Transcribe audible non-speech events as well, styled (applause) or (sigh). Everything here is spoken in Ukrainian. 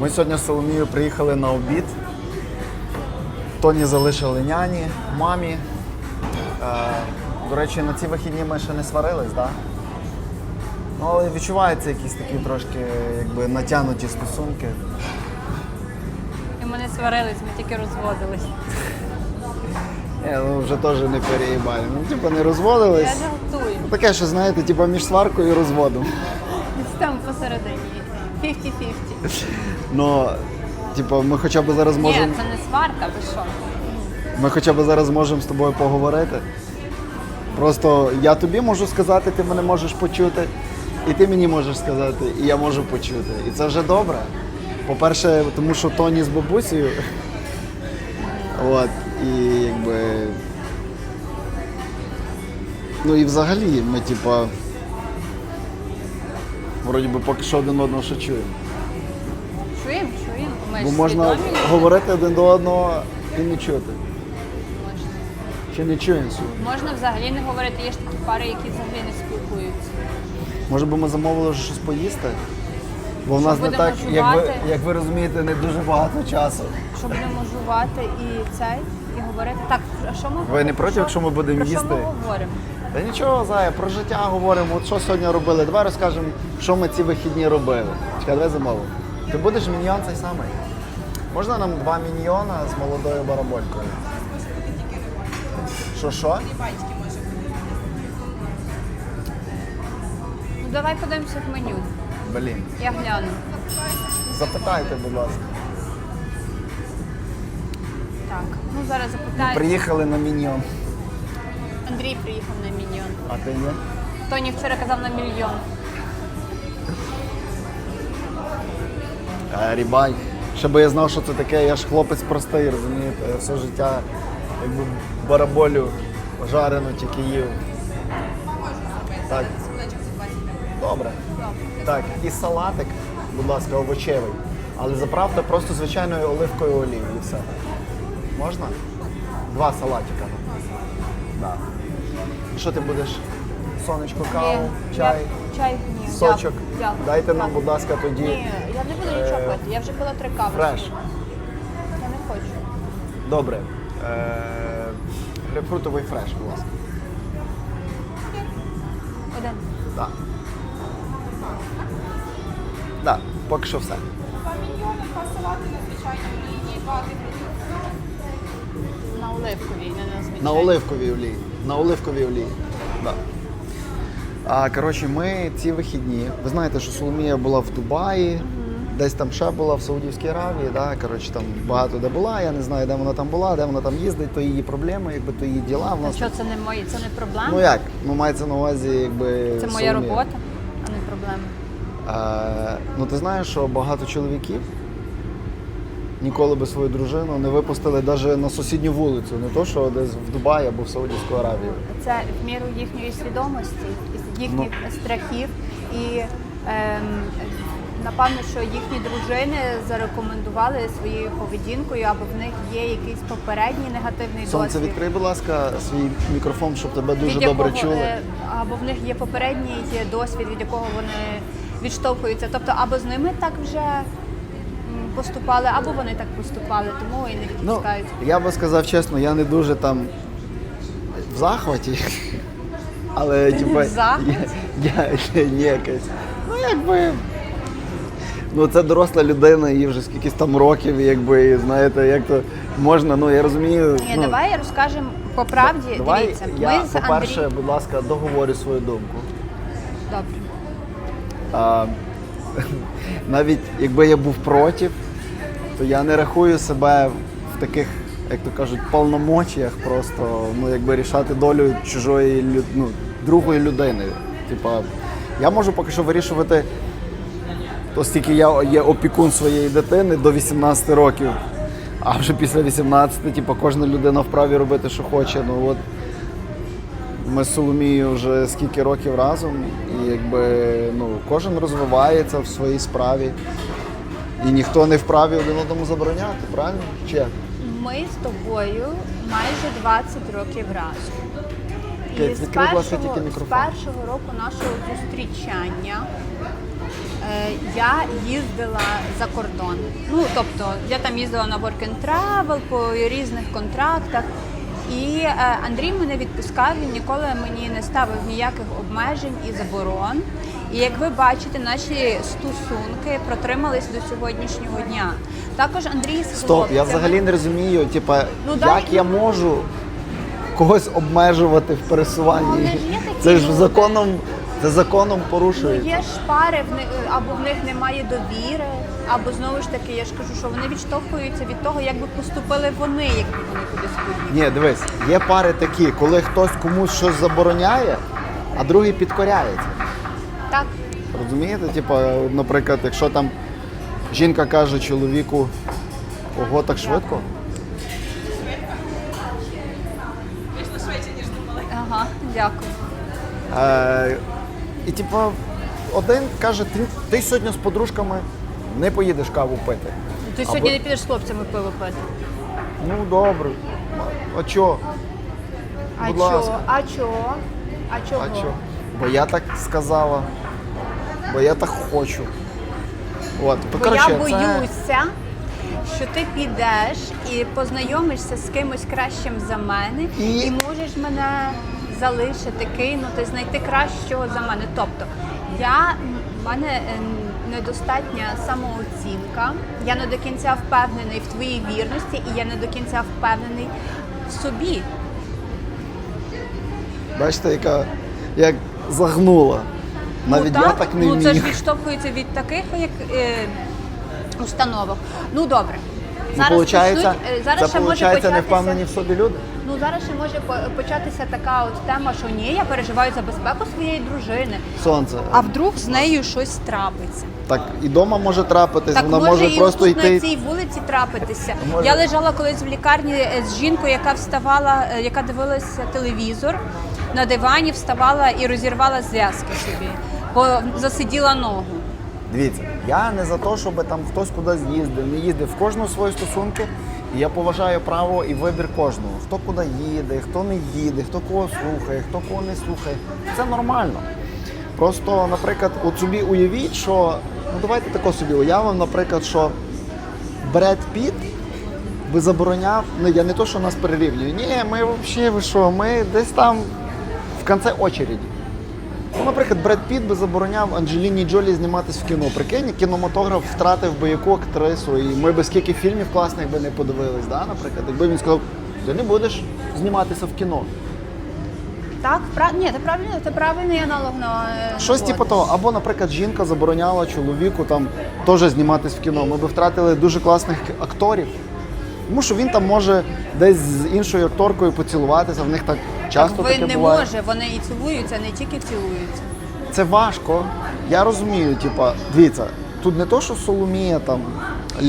Ми сьогодні з Соломією приїхали на обід. Тоні залишили няні, мамі. Е, до речі, на ці вихідні ми ще не сварились, так? Да? Ну, але відчуваються якісь такі трошки якби, натягнуті стосунки. І ми не сварились, ми тільки розводились. Ні, ну вже теж не переїбали. Ну, типу, не розводились. Я жартую. Таке, що знаєте, типу між сваркою і розводом. Там посередині. 50-50. Ну, типу, ми хоча б зараз Ні, можемо. це не сварка, ви що? Ми хоча б зараз можемо з тобою поговорити. Просто я тобі можу сказати, ти мене можеш почути, і ти мені можеш сказати, і я можу почути. І це вже добре. По-перше, тому що Тоні з бабусею. От, і якби. Ну і взагалі ми, типа. Вроді би поки що один одного ще чуємо. Чуємо, чуємо. Ми Бо ж можна свідомі говорити один до одного і не чути. Можна. Чи не чуємо сьогодні? Можна взагалі не говорити, є ж такі пари, які взагалі не спілкуються. Може би ми замовили вже щось поїсти? Бо в нас не будемо так, як ви, жувати? як ви розумієте, не дуже багато часу. Що будемо жувати і цей, і говорити. Так, а що ми Ви не проти, якщо ми будемо про їсти? Що ми говоримо? Та нічого, Зая, про життя говоримо. От що сьогодні робили. Давай розкажемо, що ми ці вихідні робили. Чекай, давай замовимо. Ти будеш міньйон цей самий? Можна нам два міньйона з молодою бараболькою? Що що? Ну давай подивимося в меню. Блін. Я гляну. Запитайте, будь ласка. Так, ну зараз запитаю. Приїхали на міньйон. Андрій приїхав на мільйон. А ти ні? Тоні вчора казав на мільйон. Е, Рібай. Щоб я знав, що це таке, я ж хлопець простий, розумієте, я все життя якби бараболю жарену тільки їв. Так. Добре. Так, і салатик, будь ласка, овочевий. Але заправте просто звичайною оливкою олією і все. Можна? Два салатика. Да. Що ти будеш? Сонечко, каву, Ні, чай, я- чай ні. сочок. Дякую, дякую. Дайте нам, будь ласка, тоді. Ні, я не буду нічого Е, пити. Я вже пила три кави. Фреш. сьогодні. Я не хочу. Добре. Е, грейпфрутовий фреш, будь ласка. Один. Так. Так, поки що все. На оливковій, не на звичайній. На оливковій олії. На оливковій олії. Да. А коротше, ми ці вихідні. Ви знаєте, що Соломія була в Дубаї, десь там ще була в Саудівській Аравії. Да? Коротше, там багато де була. Я не знаю, де вона там була, де вона там їздить, то її проблеми, якби то її діла. В нас що це не мої, це не проблема? Ну як? Ну мається на увазі, якби. це моя Соломія. робота, а не проблема. Е, ну ти знаєш, що багато чоловіків ніколи би свою дружину не випустили навіть на сусідню вулицю, не то, що десь в Дубаї або в Саудівську Аравію. Це в міру їхньої свідомості, їхніх Ну. страхів і ем, напевно, що їхні дружини зарекомендували своєю поведінкою, або в них є якийсь попередній негативний Сонце, досвід. відкрий, будь ласка, свій мікрофон, щоб тебе дуже від добре якого, чули. або в них є попередній досвід, від якого вони відштовхуються. Тобто, або з ними так вже поступали, або вони так поступали, тому і не Ну, відпускають. я би сказав чесно, я не дуже там в захваті. Але в захваті? я, я, ні, якось. Ну якби. Ну, це доросла людина, їй вже скількись там років, якби, знаєте, як то можна, ну я розумію. Ні, ну, давай розкажемо по правді. Давай Дивіться, я, ми з по-перше, Андрієм... будь ласка, договорю свою думку. Добре. А, (laughs) навіть якби я був проти, то я не рахую себе в таких, як то кажуть, повномочіях просто ну, якби рішати долю чужої ну, другої людини. Типа, я можу поки що вирішувати, оскільки я є опікун своєї дитини до 18 років. А вже після 18, типу, кожна людина вправі робити, що хоче. Ну от ми з Соломією вже скільки років разом, і якби ну, кожен розвивається в своїй справі. І ніхто не вправі один одному забороняти, правильно? Чи як? Ми з тобою майже 20 років разом. І з відкрий, будь ласка, першого, тільки з мікрофон. першого року нашого зустрічання Е, Я їздила за кордон. Ну тобто я там їздила на work and travel по різних контрактах. І е, Андрій мене відпускав, він ніколи мені не ставив ніяких обмежень і заборон. І як ви бачите, наші стосунки протримались до сьогоднішнього дня. Також Андрій з Стоп, я взагалі не розумію, типа, Ну, як дай- я можу когось обмежувати в пересуванні. Ну, Це ж законом, це законом Ну, є ж пари, в них, або в них немає довіри, або знову ж таки, я ж кажу, що вони відштовхуються від того, як би поступили вони, якби вони кудись поїхали. Ні, дивись, є пари такі, коли хтось комусь щось забороняє, а другий підкоряється. Так. Розумієте? Типа, наприклад, якщо там жінка каже чоловіку, ого, так швидко. Ага, дякую. Е, і типа, один каже, ти, ти сьогодні з подружками не поїдеш каву пити. Ти Або- сьогодні не підеш з хлопцями пиво пити. Ну добре. А чо? А Будь чого? ласка. А чого? А чого? А чо? Бо я так сказала. Бо я так хочу. От, Бо коротше, я це- боюся, що ти підеш і познайомишся з кимось кращим за мене, І- і, можеш мене залишити, кинути, знайти кращого за мене. Тобто, я в мене е, недостатня самооцінка, я не до кінця впевнений в твоїй вірності, і я не до кінця впевнений в собі. Бачите, яка як загнула. Навіть ну, я так не ну, вмію. це ж відштовхується від таких як, е, установок. Ну добре. Ну, получається, почнуть, е, зараз це ще може не впевнені в собі люди. Ну зараз ще може початися така от тема, що ні, я переживаю за безпеку своєї дружини. Сонце. А вдруг з нею щось трапиться? Так і дома може трапитись, Так вона може, може і просто тут йти. на цій вулиці трапитися. (laughs) Може. Я лежала колись в лікарні е, з жінкою, яка вставала, е, яка дивилася телевізор на дивані, вставала і розірвала зв'язки собі, бо засиділа ногу. Дивіться, я не за те, щоб там хтось кудись їздив, не їздив. В кожного свої стосунки. І я поважаю право і вибір кожного. Хто куди їде, хто не їде, хто кого слухає, хто кого не слухає. Це нормально. Просто, наприклад, от собі уявіть, що ну давайте тако собі уявимо, наприклад, що Бред Піт би забороняв. Ну я не то, що нас перерівнює. Ні, ми взагалі ви що, ми десь там в кінці очереді. Ну, наприклад, Бред Піт би забороняв Анджеліні Джолі зніматись в кіно. Прикинь, кінематограф втратив би яку актрису, і ми би скільки фільмів класних би не подивились, да, наприклад, якби він сказав, ти не будеш зніматися в кіно. Так, прав... Ні, це правильно, це правильний аналог на е, Щось типу того. Або, наприклад, жінка забороняла чоловіку там теж зніматись в кіно. Ми би втратили дуже класних акторів. Тому що він там може десь з іншою акторкою поцілуватися, в них так часто Так, ви таке не буває. може, вони і цілуються, не тільки цілуються. Це важко. Я розумію, типа, дивіться, тут не то, що Соломія там